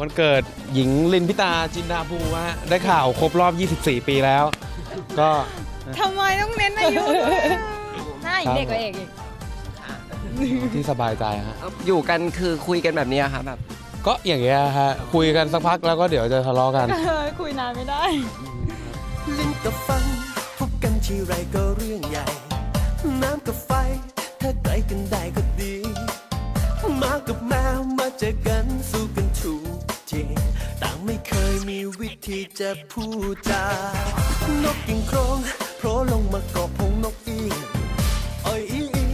วันเกิดหญิงลินพิตาจินดาภูฮะได้ข่าวครบรอบ 24 ปีแล้ว ก็ ทำไมต้องเน้นอายุด้วยหน้าอีกเด็กกว่าเอกอีก ที่สบายใจฮะ อยู่กันคือคุยกันแบบนี้ค่ะแบบก็อย่างเงี้ยฮะ คุยกันสักพักแล้วก็เดี๋ยวจะทะเลาะกันคุยนานไม่ได้ ลิ้นกับฟันพบกันทีไรก็เรื่องใหญ่ น้ำกับไฟ ถ้าไกลกันได้ก็ดีหมากับแมวมาเจอกันสู้กัน จะพูดจานกกิ่งโครงโผล่ลงมาเกาะพงนกอีอ้อยอีอี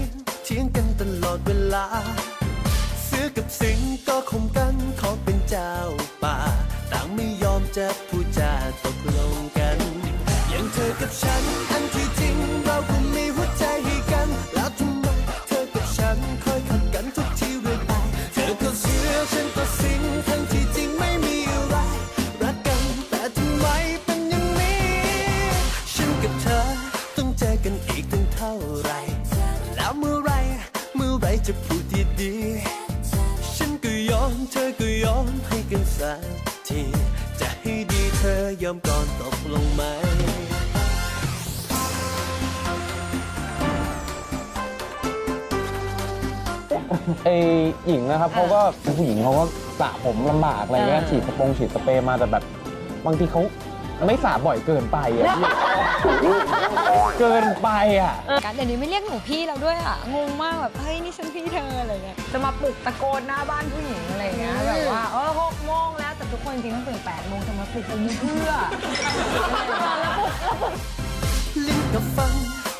เถียงกันตลอดเวลา เสือกับสิงก็คมกันขอเป็นเจ้าป่า ต่างไม่ยอมจะพูดจาตกลงกัน อย่างเธอกับฉันอันที่ จะพูดดีๆฉันก็ยอมเธอก็ยอมให้กันสักที จะให้ดีเธอยอมก่อนตกลงไหมไอหญิงนะครับเขาก็เป็นผู้หญิงเขาก็สระผมลำบากอะไรเงี้ยอ่าฉีดสปงฉีดสเปรย์มาแต่แบบบางทีเขา ไม่สระบ่อยเกินไปอะเกินไปอะ กันเดี๋ยวนี้ไม่เรียกหนูพี่เราด้วยอะ งงมากแบบ เฮ้ย นี่ฉันพี่เธออะไรเงี้ย จะมาปลุกตะโกนหน้าบ้านผู้หญิงอะไรเงี้ย แบบว่า เออหกโมงแล้ว แต่ทุกคนจริงๆต้องตื่นแปดโมงจะมาปลุกผมเพื่อลิ้นกับฟัน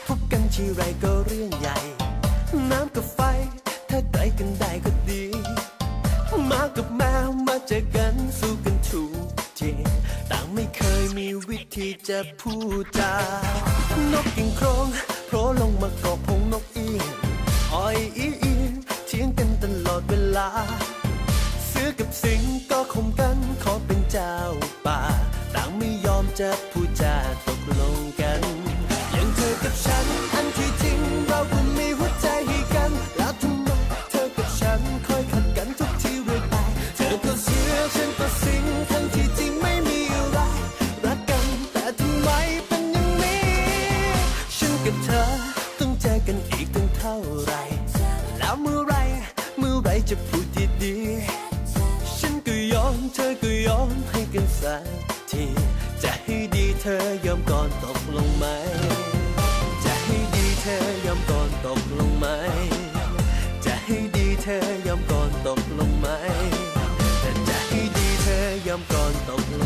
พบกันทีไรก็เรื่องใหญ่ น้ำกับไฟ ถ้าไกลกันได้ก็ดีหมากับแมวมาเจอกันสู้กันถูกที ต่างไม่เคยมีวิธีจะพูดจานกกิ่งโครงโผล่ลงมาเกาะพงนกอีอ้อยอีอีเทียงกันตลอดเวลา เสือกับสิงก็คมกันขอเป็นเจ้าป่า ต่างไม่ยอมจะพูด จะพูดดีๆ ฉันก็ยอมเธอก็ยอมให้กันสักที จะให้ดีเธอยอมก่อนตกลงไหม จะให้ดีเธอยอมก่อนตกลงไหม จะให้ดีเธอยอมก่อนตกลงไหม แต่จะให้ดีเธอยอมก่อนตกลง